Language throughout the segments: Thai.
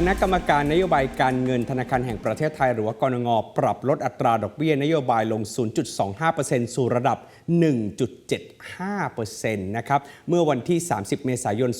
คณะกรรมการนโยบายการเงินธนาคารแห่งประเทศไทย หรือว่ากรงปรับลดอัตราดอกเบี้ยนโยบายลง 0.25%สู่ระดับ 1.75%นะครับ เมื่อวันที่ 30 เมษายน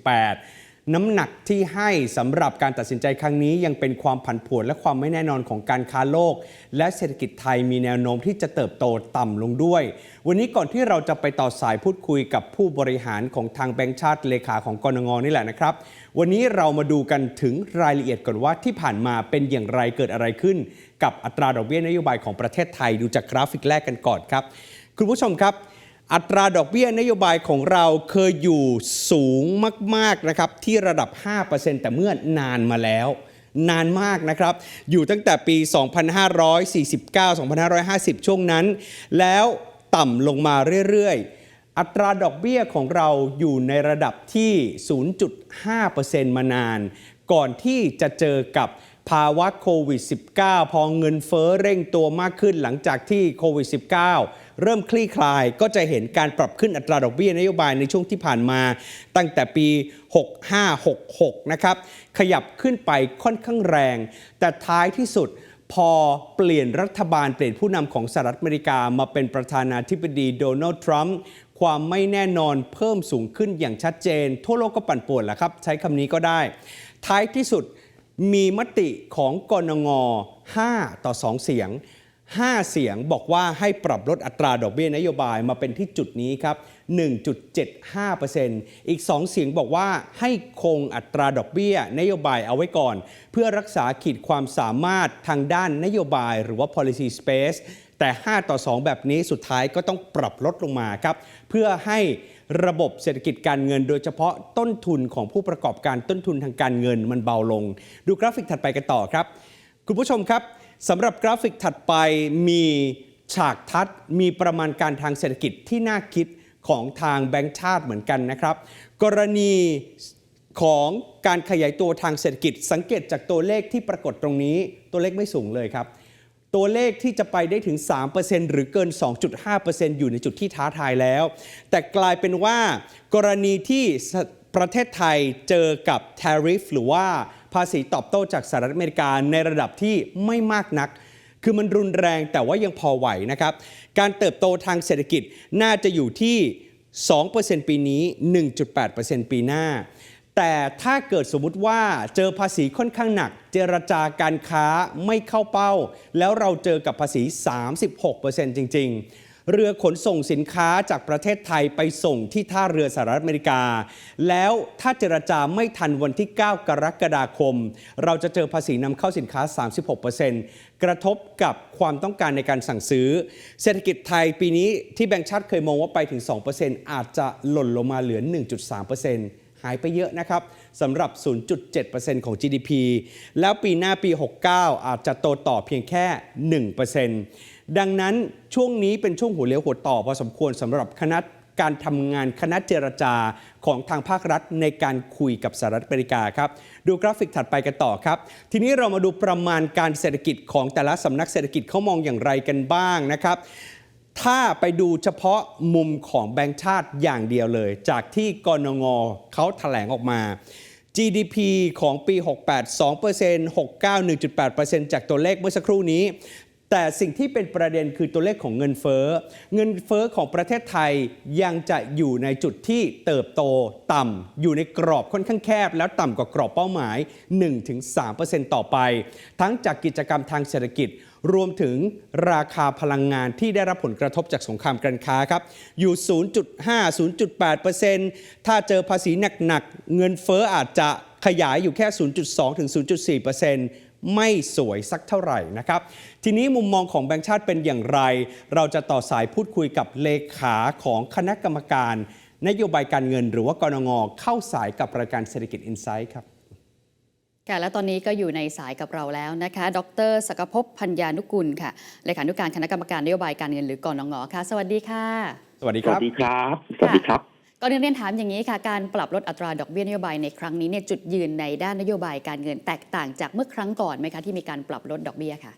2568 น้ำหนักที่ให้สำหรับการตัดสินใจครั้งนี้ยังเป็นความผันผวนและความไม่แน่นอนของการค้าโลก และเศรษฐกิจไทยมีแนวโน้มที่จะเติบโตต่ำลงด้วย วันนี้ก่อนที่เราจะไปต่อสายพูดคุยกับผู้บริหารของทางแบงก์ชาติเลขาของกรงงนี่แหละนะครับ วันนี้เรามาดูกันถึงรายละเอียดก่อนว่าที่ผ่านมาเป็นอย่างไรเกิดอะไรขึ้น กับอัตราดอกเบี้ยนโยบายของประเทศไทยดูจากกราฟิกแรกกันก่อนครับ คุณผู้ชมครับ อัตราดอกเบี้ยนโยบายของเราเคยอยู่สูงมากๆนะครับที่ระดับ 5%แต่เมื่อนานมาแล้วนานมากนะครับ อยู่ตั้งแต่ปี 2549-2550 ช่วงนั้น แล้วต่ำลงมาเรื่อยๆ อัตราดอกเบี้ยของเราอยู่ในระดับที่ 0.5%มานาน ก่อนที่จะเจอกับ ภาวะโควิด -19 พอเงินเฟ้อเร่งตัวมากขึ้นหลังจากที่โควิด -19 เริ่มคลี่คลายก็จะเห็นการปรับขึ้นอัตราดอกเบี้ยนโยบายในช่วงที่ผ่านมา ตั้งแต่ปี 6566 นะครับ ขยับขึ้นไปค่อนข้างแรง แต่ท้ายที่สุดพอเปลี่ยนรัฐบาลเปลี่ยนผู้นำของสหรัฐอเมริกามาเป็นประธานาธิบดีโดนัลด์ทรัมป์ความไม่แน่นอนเพิ่มสูงขึ้นอย่างชัดเจน ทั่วโลกก็ปั่นป่วนแหละครับ ใช้คำนี้ก็ได้ ท้ายที่สุด มีมติของกนง5 ต่อ 2 เสียง 5 เสียงบอกว่าให้ปรับลดอัตราดอกเบี้ยนโยบายมาเป็นที่จุดนี้ครับ 1.75%อีก 2 เสียงบอกว่าให้คงอัตราดอกเบี้ยนโยบายเอาไว้ก่อน เพื่อรักษาขีดความสามารถทางด้านนโยบายหรือว่า policy space แต่ 5 ต่อ 2 แบบนี้สุดท้ายก็ต้องปรับลดลงมาครับ เพื่อให้ ระบบเศรษฐกิจการเงิน โดยเฉพาะต้นทุนของผู้ประกอบการต้นทุนทางการเงินมันเบาลง ดูกราฟิกถัดไปกันต่อครับ คุณผู้ชมครับสำหรับกราฟิกถัดไปมีฉากทัดมีประมาณการทางเศรษฐกิจที่น่าคิดของทางแบงก์ชาติเหมือนกันนะครับ กรณีของการขยายตัวทางเศรษฐกิจสังเกตจากตัวเลขที่ปรากฏตรงนี้ ตัวเลขไม่สูงเลยครับ ตัวเลขที่จะไปได้ถึง 3%หรือเกิน 2.5%อยู่ในจุดที่ท้าทายแล้ว แต่กลายเป็นว่ากรณีที่ประเทศไทยเจอกับ tariff หรือว่าภาษีตอบโต้จากสหรัฐอเมริกาในระดับที่ไม่มากนัก คือมันรุนแรงแต่ว่ายังพอไหวนะครับ การเติบโตทางเศรษฐกิจน่าจะอยู่ที่ 2%ปีนี้ 1.8%ปีหน้า แต่ถ้าเกิดสมมุติว่าเจอภาษีค่อนข้างหนัก เจรจาการค้าไม่เข้าเป้า แล้วเราเจอกับภาษี 36%จริง ๆ เรือขนส่งสินค้าจากประเทศไทยไปส่งที่ท่าเรือสหรัฐอเมริกา แล้วถ้าเจรจาไม่ทันวันที่ 9 กรกฎาคม เราจะเจอภาษีนำเข้าสินค้า 36%กระทบกับความต้องการในการสั่งซื้อ เศรษฐกิจไทยปีนี้ที่แบงก์ชาติเคยมองว่าไปถึง 2%อาจจะหล่นลงมาเหลือ 1.3% หายไปเยอะนะครับสำหรับ 0.7%ของ GDP แล้วปีหน้าปี 69 อาจจะโตต่อเพียงแค่ 1%ดังนั้นช่วงนี้เป็นช่วงหัวเลี้ยวหัวต่อพอสมควรสำหรับคณะการทำงานคณะเจรจาของทางภาครัฐในการคุยกับสหรัฐอเมริกาครับ ดูกราฟิกถัดไปกันต่อครับ ทีนี้เรามาดูประมาณการเศรษฐกิจของแต่ละสำนักเศรษฐกิจเขามองอย่างไรกันบ้างนะครับ ถ้าไปดูเฉพาะมุมของแบงก์ชาติอย่างเดียวเลย จากที่กนงเขาแถลงออกมา GDP ของปี 68 2% 69 1.8%จากตัวเลขเมื่อสักครู่นี้ แต่สิ่งที่เป็นประเด็นคือตัวเลขของเงินเฟ้อ เงินเฟ้อของประเทศไทยยังจะอยู่ในจุดที่เติบโตต่ำอยู่ในกรอบค่อนข้างแคบ แล้วต่ำกว่ากรอบเป้าหมาย 1-3%ต่อไป ทั้งจากกิจกรรมทางเศรษฐกิจรวมถึงราคาพลังงานที่ได้รับผลกระทบจากสงครามการค้าครับ อยู่ 0.5 0.8%ถ้าเจอภาษีหนักๆเงินเฟ้ออาจจะขยายอยู่แค่ 0.2 ถึง 0.4% ไม่สวยสักเท่าไหร่นะครับ ทีนี้มุมมองของแบงค์ชาติเป็นอย่างไร เราจะต่อสายพูดคุยกับเลขาของคณะกรรมการ นโยบายการเงินหรือว่ากรงงเข้าสายกับรายการเศรษฐกิจอินไซต์ครับค่ะและตอนนี้ก็อยู่ในสายกับเราแล้วนะคะ ดรสกภพพัญญานุกุลค่ะเลขานุการคณะกรรมการนโยบายการเงินหรือกนงค่ะ สวัสดีค่ะ สวัสดีสครัวับสดีครับ สวัสดีครับ ก่อนอื่นเรียนถามอย่างนี้ค่ะ การปรับลดอัตราดอกเบี้ยนโยบายในครั้งนี้เนี่ยจุดยืนในด้านนโยบายการเงินแตกต่างจากเมื่อครั้งก่อนไหมคะที่มีการปรับลดดอกเบี้ยค่ะ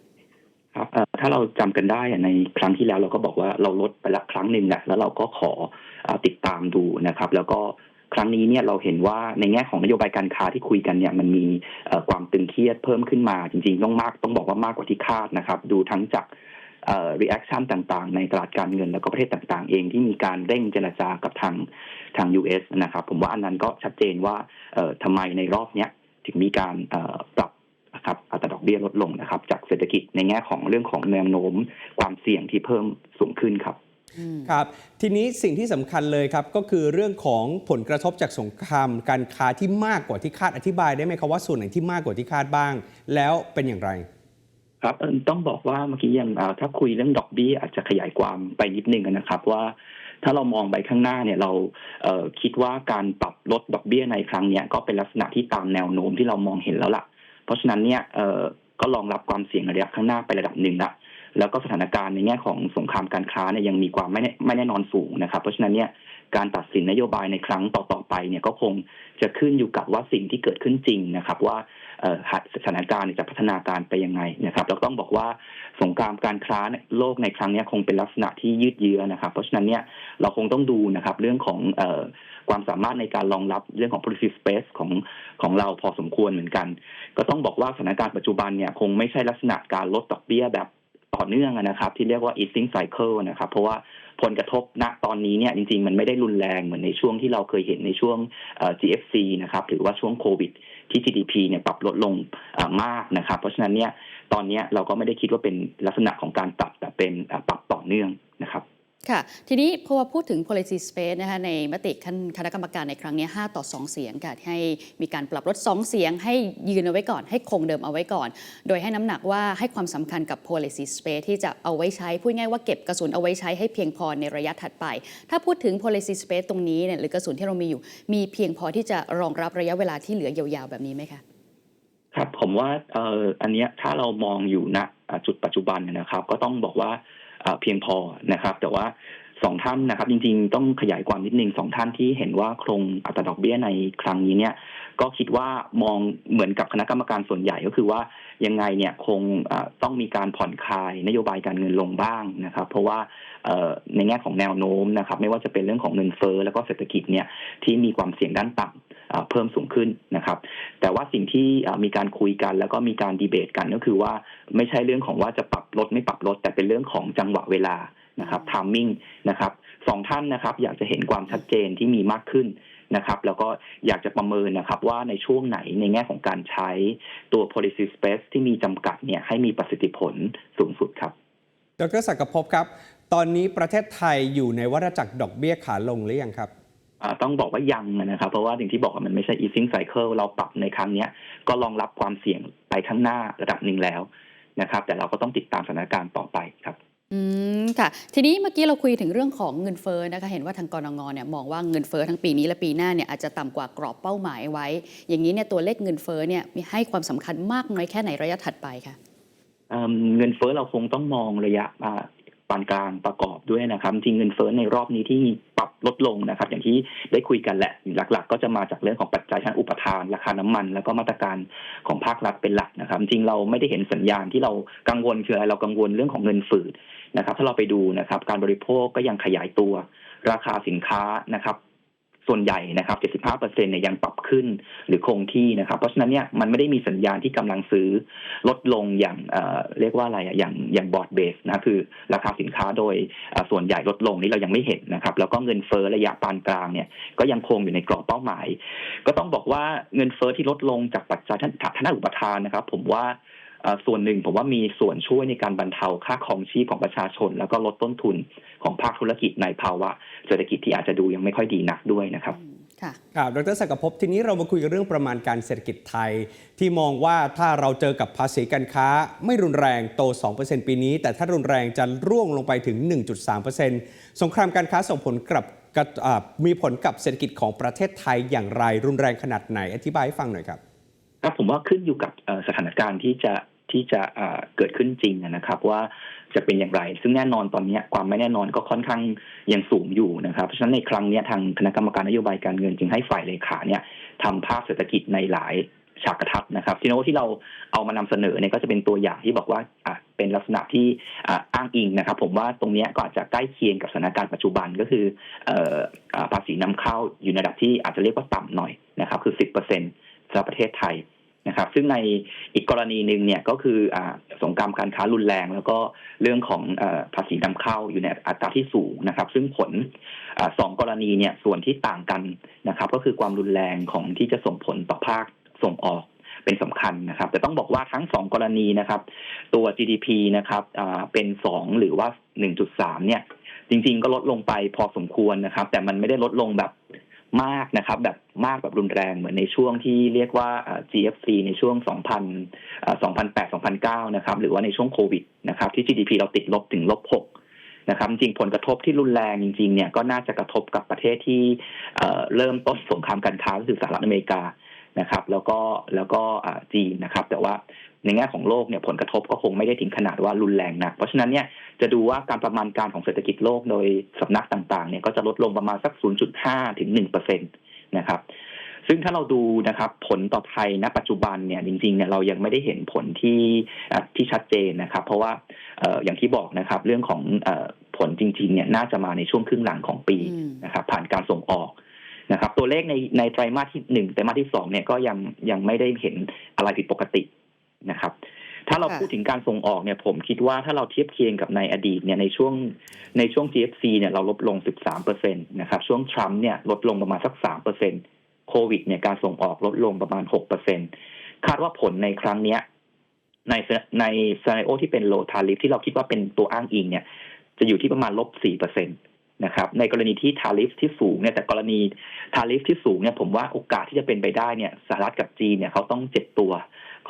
ครับถ้าเราจำกันได้ในครั้งที่แล้วเราก็บอกว่าเราลดไปละครั้งหนึ่งแหละแล้วเราก็ขอติดตามดูนะครับ แล้วก็ครั้งนี้เนี่ยเราเห็นว่าในแง่ของนโยบายการค้าที่คุยกันเนี่ยมันมีความตึงเครียดเพิ่มขึ้นมา จริงๆต้องมากต้องบอกว่ามากกว่าที่คาดนะครับ ดูทั้งจากเอ่อ reaction ต่างๆ ในตลาดการเงินแล้วก็ประเทศต่างๆ เองที่มีการเร่งเจรจากับทาง ทาง US นะครับ ผมว่าอันนั้นก็ชัดเจนว่าเอ่อทำไมในรอบเนี้ยถึงมีการเอ่อปรับนะครับอัตราดอกเบี้ยลดลงนะครับ จากเศรษฐกิจในแง่ของเรื่องของแนวโน้มความเสี่ยงที่เพิ่มสูงขึ้นครับอืมครับทีนี้สิ่งที่สำคัญเลยครับ ก็คือเรื่องของผลกระทบจากสงครามการค้าที่มากกว่าที่คาดอธิบายได้ไหมครับว่าส่วนไหนที่มากกว่าที่คาดบ้าง แล้วเป็นอย่างไร ครับเอิ่มต้องบอกว่าเมื่อกี้ยังอ่าถ้าคุยเรื่องดอกเบี้ยอาจจะขยายความไปนิดนึงนะครับว่า ถ้าเรามองไปข้างหน้าเนี่ยเราเคิดว่าการปรับลดดอกเบี้ยในครั้งนี้ก็เป็นลักษณะที่ตามแนวโน้มที่เรามองเห็นแล้วล่ะ เพราะฉะนั้นเนี่ยก็รองรับความเสี่ยงระยะข้างหน้าไประดับหนึ่งละแล้วก็สถานการณ์ในแง่ของสงครามการค้าเนี่ยยังมีความไม่แน่ไม่แน่นอนสูงนะครับ เพราะฉะนั้นเนี่ยการตัดสินนโยบายในครั้งต่อๆไปเนี่ยก็คงจะขึ้นอยู่กับว่าสิ่งที่เกิดขึ้นจริงนะครับ ว่า สถานการณ์จะพัฒนาการไปยังไงนะครับเราต้องบอกว่าสงครามการค้าโลกในครั้งนี้คงเป็นลักษณะที่ยืดเยื้อนะครับ เพราะฉะนั้นเนี่ยเราคงต้องดูนะครับเรื่องของอความสามารถในการรองรับเรื่องของ policy space ของของเราพอสมควรเหมือนกัน ก็ต้องบอกว่าสถานการณ์ปัจจุบันเนี่ยคงไม่ใช่ลักษณะการลดดอกเบี้ยแบบต่อเนื่องนะครับ ที่เรียกว่า easing cycle นะครับ เพราะว่าผลกระทบณตอนนี้เนี่ยจริง ๆ มันไม่ได้รุนแรงเหมือนในช่วงที่เราเคยเห็นในช่วง GFC นะครับหรือว่าช่วงโควิด ที่ GDP เนี่ยปรับลดลงมากนะครับ เพราะฉะนั้นเนี่ยตอนนี้เราก็ไม่ได้คิดว่าเป็นลักษณะของการปรับแต่เป็นปรับต่อเนื่องนะครับ ค่ะ ทีนี้พอพูดถึง policy space นะคะในมติคณะกรรมการในครั้งนี้ 5 ต่อ 2 เสียงค่ะให้มีการปรับลด 2 เสียง ให้ยืนเอาไว้ก่อน ให้คงเดิมเอาไว้ก่อน โดยให้น้ำหนักว่าให้ความสำคัญกับ policy space ที่จะเอาไว้ใช้ พูดง่ายว่าเก็บกระสุนเอาไว้ใช้ให้เพียงพอในระยะถัดไป ถ้าพูดถึง policy space ตรงนี้เนี่ยหรือกระสุนที่เรามีอยู่ มีเพียงพอที่จะรองรับระยะเวลาที่เหลือยาวๆแบบนี้ไหมคะครับผมว่าอันนี้ถ้าเรามองอยู่ณจุดปัจจุบันนะครับ ก็ต้องบอกว่า เพียงพอนะครับ แต่ว่าสองท่านนะครับ จริงๆ ต้องขยายความนิดนึงสองท่านที่เห็นว่าโครงอัตราดอกเบี้ยในครั้งนี้เนี่ย ก็คิดว่ามองเหมือนกับคณะกรรมการส่วนใหญ่ก็คือว่ายังไงเนี่ยคงต้องมีการผ่อนคลายนโยบายการเงินลงบ้างนะครับ เพราะว่าในแง่ของแนวโน้มนะครับ ไม่ว่าจะเป็นเรื่องของเงินเฟ้อแล้วก็เศรษฐกิจเนี่ยที่มีความเสี่ยงด้านต่ำ เพิ่มสูงขึ้นนะครับ แต่ว่าสิ่งที่อ่ามีการคุยกัน แล้วก็มีการดีเบตกันก็คือว่าไม่ใช่เรื่องของว่าจะปรับลดไม่ปรับลดแต่เป็นเรื่องของจังหวะเวลานะครับทามมิ่งนะครับสองท่านนะครับอยากจะเห็นความชัดเจนที่มีมากขึ้นนะครับ แล้วก็อยากจะประเมินนะครับว่าในช่วงไหนในแง่ของการใช้ตัว policy space ที่มีจำกัดเนี่ยให้มีประสิทธิผลสูงสุดครับ ดรศักดิ์ภพครับ ตอนนี้ประเทศไทยอยู่ในวัฏจักรดอกเบี้ยขาลงหรือยังครับอ่า ต้องบอกว่ายังนะครับ เพราะว่าอย่างที่บอกว่ามันไม่ใช่ easing cycle เราปรับในครั้งเนี้ยก็รองรับความเสี่ยงไปข้างหน้าระดับหนึ่งแล้วนะครับ แต่เราก็ต้องติดตามสถานการณ์ต่อไปครับอืมค่ะ ทีนี้เมื่อกี้เราคุยถึงเรื่องของเงินเฟ้อนะคะ เห็นว่าทางกรงงเนี่ยมองว่าเงินเฟ้อทั้งปีนี้และปีหน้าเนี่ยอาจจะต่ำกว่ากรอบเป้าหมายไว้ อย่างนี้เนี่ยตัวเลขเงินเฟ้อเนี่ยมีให้ความสำคัญมากน้อยแค่ไหนระยะถัดไปคะเอิ่มเงินเฟ้อเราคงต้องมองระยะอ่าปานกลางประกอบด้วยนะครับจริงเงินเฟ้อในรอบนี้ที่ปรับ ลดลงนะครับ อย่างที่ได้คุยกันแหละ หลัก ๆ ก็จะมาจากเรื่องของปัจจัยทางอุปทาน ราคาน้ำมัน แล้วก็มาตรการของภาครัฐเป็นหลักนะครับ จริงเราไม่ได้เห็นสัญญาณที่เรากังวลคืออะไรเรากังวลเรื่องของเงินฝืดนะครับ ถ้าเราไปดูนะครับ การบริโภคก็ยังขยายตัว ราคาสินค้านะครับ ส่วนใหญ่นะครับ 75%เนี่ยยังปรับขึ้นหรือคงที่นะครับ เพราะฉะนั้นเนี่ยมันไม่ได้มีสัญญาณที่กำลังซื้อลดลงอย่างเอ่อเรียกว่าอะไรอะอย่างอย่างบอร์ดเบสนะคือราคาสินค้าโดยส่วนใหญ่ลดลงนี่เรายังไม่เห็นนะครับ แล้วก็เงินเฟ้อระยะปานกลางเนี่ยก็ยังคงอยู่ในกรอบเป้าหมาย ก็ต้องบอกว่าเงินเฟ้อที่ลดลงจากปัจจัยทางทางด้นอุปทานนะครับ ผมว่า ส่วนหนึ่งผมว่ามีส่วนช่วยในการบรรเทาค่าครองชีพของประชาชน แล้วก็ลดต้นทุนของภาคธุรกิจในภาวะเศรษฐกิจที่อาจจะดูยังไม่ค่อยดีนักด้วยนะครับอืมค่ะครับดรศักดิ์ภพทีนี้เรามาคุยกันเรื่องประมาณการเศรษฐกิจไทย ที่มองว่าถ้าเราเจอกับภาษีการค้า ไม่รุนแรงโต 2%ปีนี้ แต่ถ้ารุนแรงจะร่วงลงไปถึง 1.3%สงครามการค้าส่งผลกับกับอ่ามีผลกับเศรษฐกิจของประเทศไทยอย่างไรรุนแรงขนาดไหนอธิบายให้ฟังหน่อยครับครับผมว่าขึ้นอยู่กับเอ่อสถานการณ์ที่จะ ที่จะเกิดขึ้นจริงนะครับ ว่าจะเป็นอย่างไร ซึ่งแน่นอนตอนนี้ความไม่แน่นอนก็ค่อนข้างยังสูงอยู่นะครับเพราะฉะนั้นในครั้งนี้ทางคณะกรรมการนโยบายการเงินจึงให้ฝ่ายเลขาเนี่ยทำภาพเศรษฐกิจในหลายฉากกระทัดนะครับซีนาโอที่เราเอามานำเสนอเนี่ยก็จะเป็นตัวอย่างที่บอกว่าเป็นลักษณะที่อ้างอิงนะครับ ผมว่าตรงนี้ก็อาจจะใกล้เคียงกับสถานการณ์ปัจจุบันก็คือภาษีนำเข้าอยู่ในระดับที่อาจจะเรียกว่าต่ำหน่อยนะครับ คือ 10%สำหรับประเทศไทย นะครับ ซึ่งในอีกกรณีหนึ่งเนี่ยก็คืออสงครามการค้ารุนแรง แล้วก็เรื่องของอภาษีนำเข้าอยู่ในอัตราที่สูงนะครับ ซึ่งผลอสองกรณีเนี่ยส่วนที่ต่างกันนะครับ ก็คือความรุนแรงของที่จะส่งผลต่อภาคส่งออกเป็นสำคัญนะครับ แต่ต้องบอกว่าทั้งสองกรณีนะครับ ตัว GDP นะครับเป็นสองหรือว่า1.3เนี่ย จริง ๆ ก็ลดลงไปพอสมควรนะครับ แต่มันไม่ได้ลดลงแบบ มากนะครับ แบบมากแบบรุนแรงเหมือนในช่วงที่เรียกว่า GFC ในช่วง 2000 2008 2009 นะครับ หรือว่าในช่วงโควิดนะครับ ที่ GDP เราติดลบถึงลบ6นะครับจริงผลกระทบที่รุนแรงจริงๆเนี่ยก็น่าจะกระทบกับประเทศที่เริ่มต้นสงครามการค้าก็คือสหรัฐอเมริกานะครับ แล้วก็แล้วก็จีนนะครับ แต่ว่า ในแง่ของโลกเนี่ยผลกระทบก็คงไม่ได้ถึงขนาดว่ารุนแรงนัก เพราะฉะนั้นเนี่ยจะดูว่าการประมาณการของเศรษฐกิจโลกโดยสำนักต่างๆเนี่ยก็จะลดลงประมาณสัก 0.5 ถึง1%นะครับซึ่งถ้าเราดูนะครับผลต่อไทยณปัจจุบันเนี่ยจริงๆเนี่ยเรายังไม่ได้เห็นผลที่อะที่ชัดเจนนะครับ เพราะว่าเอ่ออย่างที่บอกนะครับเรื่องของเอ่อผลจริงๆเนี่ยน่าจะมาในช่วงครึ่งหลังของปีอืมนะครับผ่านการส่งออกนะครับตัวเลขในในไตรมาสที่หนึ่งไตรมาสที่สองเนี่ยก็ยังยังไม่ได้เห็นอะไรผิดปกติ นะครับ ถ้าเราค่ะพูดถึงการส่งออกเนี่ย ผมคิดว่าถ้าเราเทียบเคียงกับในอดีตเนี่ยในช่วงในช่วง GFC เนี่ยเราลดลง 13เปอร์เซ็นตนะครับ ช่วงทรัมป์เนี่ยลดลงประมาณสัก3เปอร์เซ็นโควิดเนี่ยการส่งออกลดลงประมาณ6เปอร์เซ็นคาดว่าผลในครั้งเนี้ยในในซีนาโอที่เป็นโลทาริฟที่เราคิดว่าเป็นตัวอ้างอิงเนี่ย จะอยู่ที่ประมาณลบ4เปอร์เซ็นตนะครับ ในกรณีที่ทาริฟที่สูงเนี่ยแต่กรณีทาริฟที่สูงเนี่ยผมว่าโอกาสที่จะเป็นไปได้เนี่ยสหรัฐกับจีนเนี่ยเขาต้องเจ็บตัว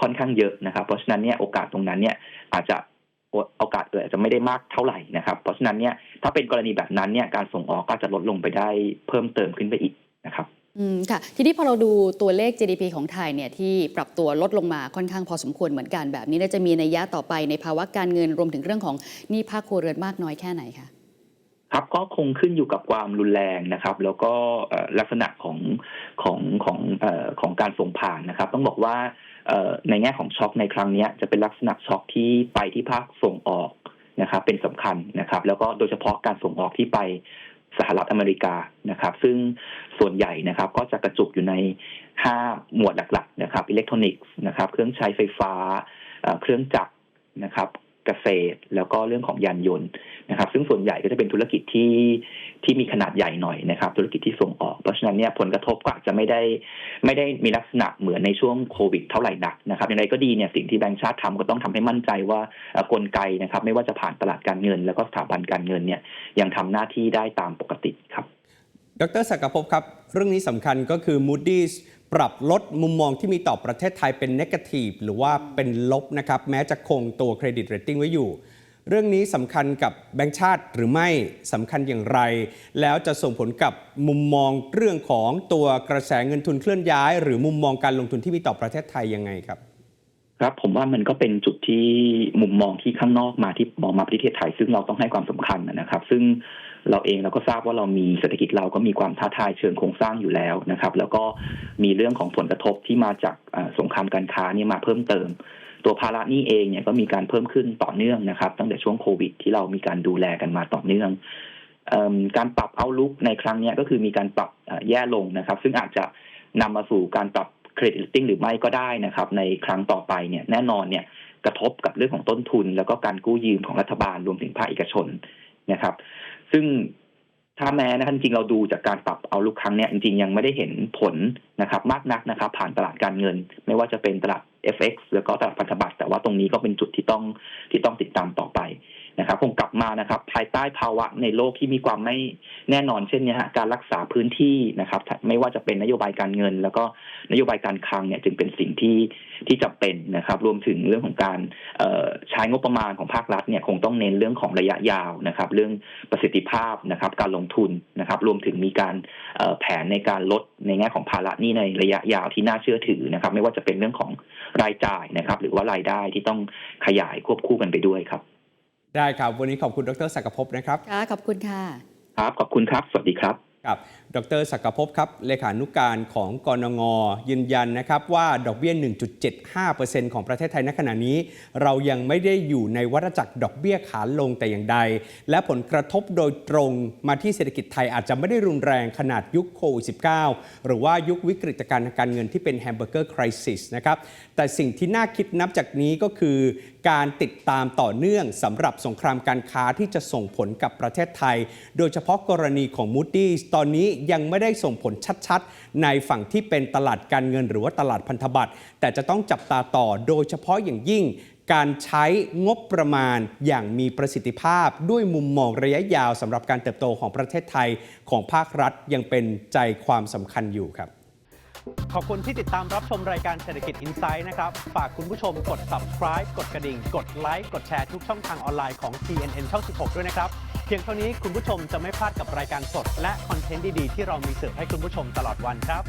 ค่อนข้างเยอะนะครับ เพราะฉะนั้นเนี่ยโอกาสตรงนั้นเนี่ยอาจจะโอกาสเกิดอาจจะไม่ได้มากเท่าไหร่นะครับ เพราะฉะนั้นเนี่ยถ้าเป็นกรณีแบบนั้นเนี่ยการส่งออกก็จะลดลงไปได้เพิ่มเติมขึ้นไปอีกนะครับอืมค่ะทีนี้พอเราดูตัวเลข GDP ของไทยเนี่ยที่ปรับตัวลดลงมาค่อนข้างพอสมควรเหมือนกันแบบนี้น่าจะมีนัยยะต่อไปในภาวะการเงินรวมถึงเรื่องของหนี้ภาคครัวเรือนมากน้อยแค่ไหนคะครับก็คงขึ้นอยู่กับความรุนแรงนะครับ แล้วก็เอ่อลักษณะของของของเอ่อของการส่งผ่านนะครับ ต้องบอกว่าเอ่อ ในแง่ของช็อคในครั้งนี้จะเป็นลักษณะช็อคที่ไปที่ภาคส่งออกนะครับเป็นสำคัญนะครับ แล้วก็โดยเฉพาะการส่งออกที่ไปสหรัฐอเมริกานะครับ ซึ่งส่วนใหญ่นะครับก็จะกระจุกอยู่ในห้าหมวดหลักๆนะครับอิเล็กทรอนิกส์นะครับ เครื่องใช้ไฟฟ้าเอ่อเครื่องจักรนะครับ เกษตร แล้วก็เรื่องของยานยนต์ นะครับ ซึ่งส่วนใหญ่ก็จะเป็นธุรกิจที่ที่มีขนาดใหญ่หน่อยนะครับ ธุรกิจที่ส่งออกเพราะฉะนั้นเนี่ยผลกระทบก็อาจจะไม่ได้ไม่ได้มีลักษณะเหมือนในช่วงโควิดเท่าไหร่นักนะครับอย่างไรก็ดีเนี่ยสิ่งที่แบงก์ชาติทำก็ต้องทำให้มั่นใจว่ากลไกนะครับ ไม่ว่าจะผ่านตลาดการเงิน แล้วก็สถาบันการเงินเนี่ยยังทำหน้าที่ได้ตามปกติครับดรศักภพครับ เรื่องนี้สำคัญก็คือ Moody's ปรับลดมุมมองที่มีต่อประเทศไทยเป็น negative หรือว่าเป็นลบนะครับ แม้จะคงตัวเครดิตเรตติ้งไว้อยู่ เรื่องนี้สำคัญกับแบงก์ชาติหรือไม่สำคัญอย่างไร แล้วจะส่งผลกับมุมมองเรื่องของตัวกระแสเงินทุนเคลื่อนย้าย หรือมุมมองการลงทุนที่มีต่อประเทศไทยยังไงครับ ครับผมว่ามันก็เป็นจุดที่มุมมองที่ข้างนอกมาที่มองมาประเทศไทย ซึ่งเราต้องให้ความสำคัญนะครับ ซึ่งเราเองเราก็ทราบว่าเรามีเศรษฐกิจเราก็มีความท้าทายเชิงโครงสร้างอยู่แล้วนะครับ แล้วก็มีเรื่องของผลกระทบที่มาจากสงครามการค้านี่มาเพิ่มเติม ตัวภาระหนี้เองเนี่ยก็มีการเพิ่มขึ้นต่อเนื่องนะครับ ตั้งแต่ช่วงโควิด ที่เรามีการดูแลกันมาต่อเนื่องเอิ่มการปรับเอาลุกในครั้งนี้ก็คือมีการปรับแย่ลงนะครับ ซึ่งอาจจะนำมาสู่การปรับเครดิตติ้งหรือไม่ก็ได้นะครับ ในครั้งต่อไปเนี่ยแน่นอนเนี่ยกระทบกับเรื่องของต้นทุน แล้วก็การกู้ยืมของรัฐบาลรวมถึงภาคเอกชนนะครับ ซึ่ง ถ้าแม้นะจริงเราดูจากการปรับเอาลุกครั้งเนี้ยจริงๆยังไม่ได้เห็นผลนะครับ มากนักนะครับ ผ่านตลาดการเงิน ไม่ว่าจะเป็นตลาด FX แล้วก็ตลาดพันธบัตรแต่ว่าตรงนี้ก็เป็นจุดที่ต้องที่ต้องติดตามต่อไป นะครับคงกลับมานะครับ ภายใต้ภาวะในโลกที่มีความไม่แน่นอนเช่นนี้ฮะการรักษาพื้นที่นะครับ ไม่ว่าจะเป็นนโยบายการเงิน แล้วก็นโยบายการคลังเนี่ยจึงเป็นสิ่งที่ที่จำเป็นนะครับ รวมถึงเรื่องของการใช้งบประมาณของภาครัฐเนี่ยคงต้องเน้นเรื่องของระยะยาวนะครับ เรื่องประสิทธิภาพนะครับ การลงทุนนะครับ รวมถึงมีการแผนในการลดในแง่ของภาระหนี้ในระยะยาวที่น่าเชื่อถือนะครับ ไม่ว่าจะเป็นเรื่องของรายจ่ายนะครับ หรือว่ารายได้ที่ต้องขยายควบคู่กันไปด้วยครับ ได้ครับ วันนี้ขอบคุณดรศักดิ์ภพนะครับค่ะขอบคุณค่ะครับขอบคุณครับ สวัสดีครับครับ ดรศักภพครับเลขานุการของกนงยืนยันนะครับว่าดอกเบี้ย 1.75%ของประเทศไทยณขณะนี้ เรายังไม่ได้อยู่ในวัฏจักรดอกเบี้ยขาลงแต่อย่างใด และผลกระทบโดยตรงมาที่เศรษฐกิจไทยอาจจะไม่ได้รุนแรงขนาดยุคโควิด -19 หรือว่ายุควิกฤตการณ์ทางการเงินที่เป็นแฮมเบอร์เกอร์คริสิสนะครับแต่สิ่งที่น่าคิดนับจากนี้ก็คือ การติดตามต่อเนื่องสำหรับสงครามการค้าที่จะส่งผลกับประเทศไทย โดยเฉพาะกรณีของ Moody's ตอนนี้ยังไม่ได้ส่งผลชัดๆ ในฝั่งที่เป็นตลาดการเงินหรือว่าตลาดพันธบัตรแต่จะต้องจับตาต่อโดยเฉพาะอย่างยิ่งการใช้งบประมาณอย่างมีประสิทธิภาพด้วยมุมมองระยะยาวสำหรับการเติบโตของประเทศไทยของภาครัฐยังเป็นใจความสำคัญอยู่ครับ ขอบคุณที่ติดตามรับชมรายการเศรษฐกิจอินไซด์นะครับ ฝากคุณผู้ชมกด subscribe กดกระดิ่ง กดไลค์ กดแชร์ทุกช่องทางออนไลน์ของ TNN ช่อง 16 ด้วยนะครับ เพียงเท่านี้คุณผู้ชมจะไม่พลาดกับรายการสด และคอนเทนต์ดี ๆ ที่เรามีเสิร์ฟให้คุณผู้ชมตลอดวันครับ